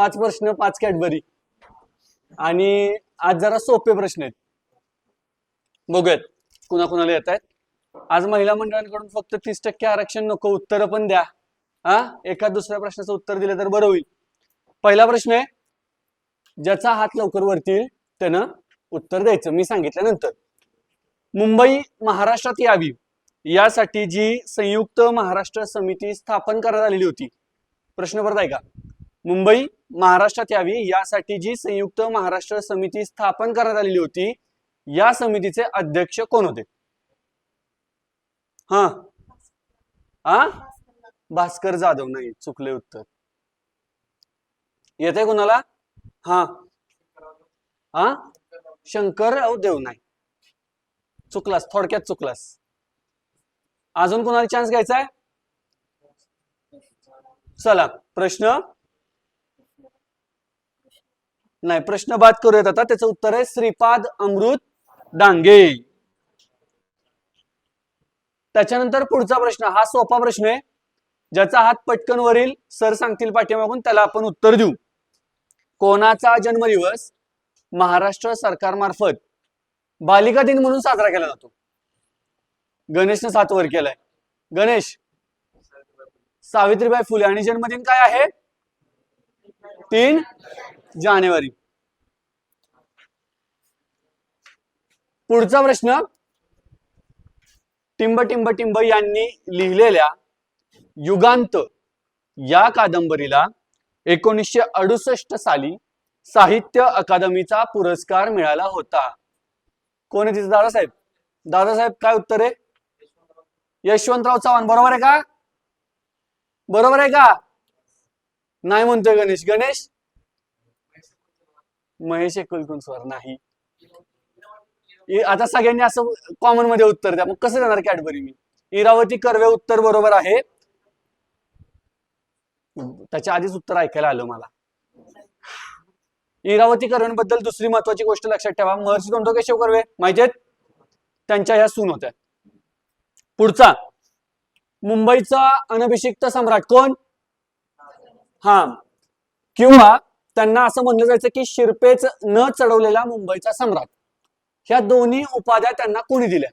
पाच प्रश्न पाच कॅडबरी. आणि आज जरा सोपे प्रश्न आहेत. बघूयात कुणा कुणाला येत आहेत. आज महिला मंडळांकडून फक्त तीस टक्के आरक्षण नको उत्तर पण द्या. हा? एका दुसऱ्या प्रश्नाचं उत्तर दिलं तर बरं होईल. पहिला प्रश्न आहे ज्याचा हात लवकर वरती येईल त्यानं उत्तर द्यायचं. मी सांगितल्यानंतर. मुंबई महाराष्ट्रात यावी. यासाठी जी संयुक्त महाराष्ट्र समिती स्थापन करण्यात आलेली होती. प्रश्न परत आहे का? मुंबई महाराष्ट्रात यावी. यासाठी जी संयुक्त महाराष्ट्र समिती स्थापन करण्यात आलेली होती या समितीचे अध्यक्ष कोण होते? हा. हा भास्कर जाधव. नाही चुकले उत्तर. येते कुणाला? हा. हा शंकरराव देव नाही. चुकलास थोडक्यात चुकलास. अजून कोणाला चान्स घ्यायचा आहे चला प्रश्न नाही प्रश्न बाद करूयात आता. त्याचं उत्तर आहे श्रीपाद अमृत डांगे. त्याच्यानंतर पुढचा प्रश्न हा सोपा प्रश्न आहे. ज्याचा हात पटकन वरील सर सांगतील पाठीमागून त्याला आपण उत्तर देऊ. कोणाचा जन्मदिवस महाराष्ट्र सरकारमार्फत बालिका दिन म्हणून साजरा केला जातो? गणेशनं सात वर केलाय. गणेश सावित्रीबाई फुले आणि जन्मदिन काय आहे? तीन जानेवारी. पुढचा प्रश्न टिंब टिंब टिंब यांनी लिहिलेल्या युगांत या कादंबरीला एकोणीसशे अडुसष्ट साली साहित्य अकादमीचा पुरस्कार मिळाला होता. कोण आहे तिथे दादासाहेब? दादासाहेब काय उत्तर? आहे यशवंतराव चव्हाण. बरोबर आहे का? बरोबर आहे का? नाही म्हणतोय गणेश. गणेश? महेश एकुलकुंचवर नाही. आता सगळ्यांनी असं कॉमनमध्ये उत्तर द्या. मग कसं देणार कॅडबरी मी? इरावती कर्वे उत्तर बरोबर आहे. त्याच्या आधीच उत्तर ऐकायला आलं मला. इरावती कर्वेबद्दल दुसरी महत्वाची गोष्ट लक्षात ठेवा. महर्षी दोंडो केशव कर्वे? माहिती आहेत त्यांच्या ह्या सून होत्या. पुढचा. मुंबईचा अनभिषिक्त सम्राट कोण? हा. किंवा त्यांना असं म्हणलं जायचं की शिरपेच न चढवलेला मुंबईचा सम्राट. ह्या दोन्ही उपाध्या त्यांना कोणी दिल्या?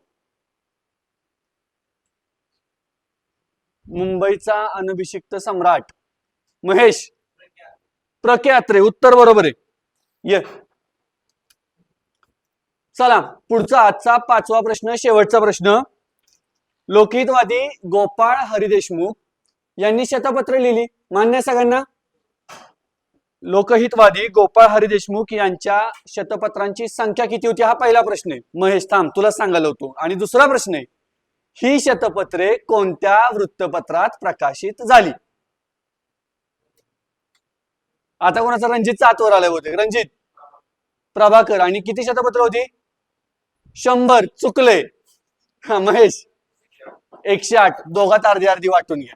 मुंबईचा अनभिषिक्त सम्राट. महेश. प्रख्यात्रे उत्तर बरोबर आहे. ये. चला पुढचा आजचा पाचवा प्रश्न शेवटचा प्रश्न. लोकहितवादी गोपाळ हरिदेशमुख यांनी शतपत्र लिहिली. मान्य सगळ्यांना? लोकहितवादी गोपाळ हरिदेशमुख यांच्या शतपत्रांची संख्या किती होती? हा पहिला प्रश्न आहे. महेश थांब तुला सांगायला होतो. आणि दुसरा प्रश्न आहे. ही शतपत्रे कोणत्या वृत्तपत्रात प्रकाशित झाली? आता कोणाचा? रणजितचा चातवर आलाय होते रणजित प्रभाकर आणि किती शतपत्र होती? शंभर. चुकले हा महेश एकशे आठ. दोघात अर्धी अर्धी वाटून घ्या.